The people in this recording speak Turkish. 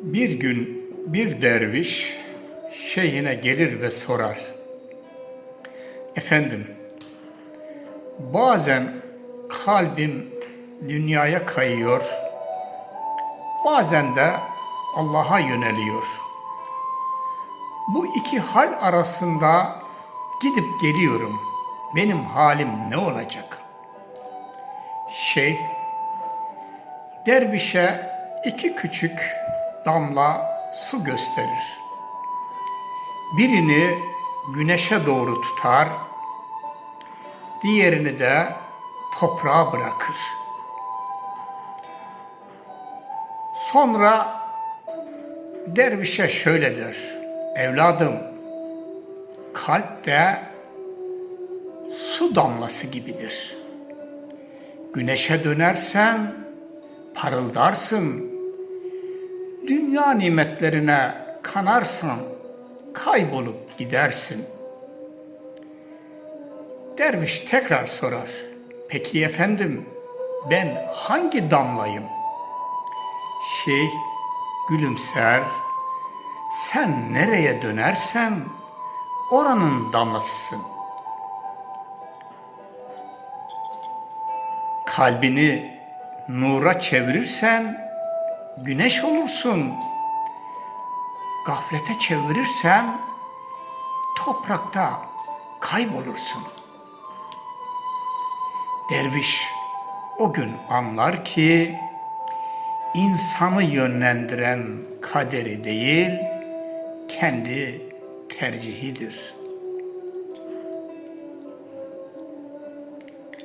Bir gün bir derviş şeyhine gelir ve sorar. Efendim, bazen kalbim dünyaya kayıyor, bazen de Allah'a yöneliyor. Bu iki hal arasında gidip geliyorum. Benim halim ne olacak? Şeyh, dervişe iki küçük damla su gösterir. Birini güneşe doğru tutar, diğerini de toprağa bırakır. Sonra dervişe şöyle der, evladım kalp de su damlası gibidir. Güneşe dönersen parıldarsın, dünya nimetlerine kanarsan kaybolup gidersin. Derviş tekrar sorar. Peki efendim ben hangi damlayım? Şeyh gülümser. Sen nereye dönersen oranın damlasısın. Kalbini nura çevirirsen güneş olursun. Gaflete çevirirsen toprakta kaybolursun. Derviş o gün anlar ki insanı yönlendiren kaderi değil, kendi tercihidir.''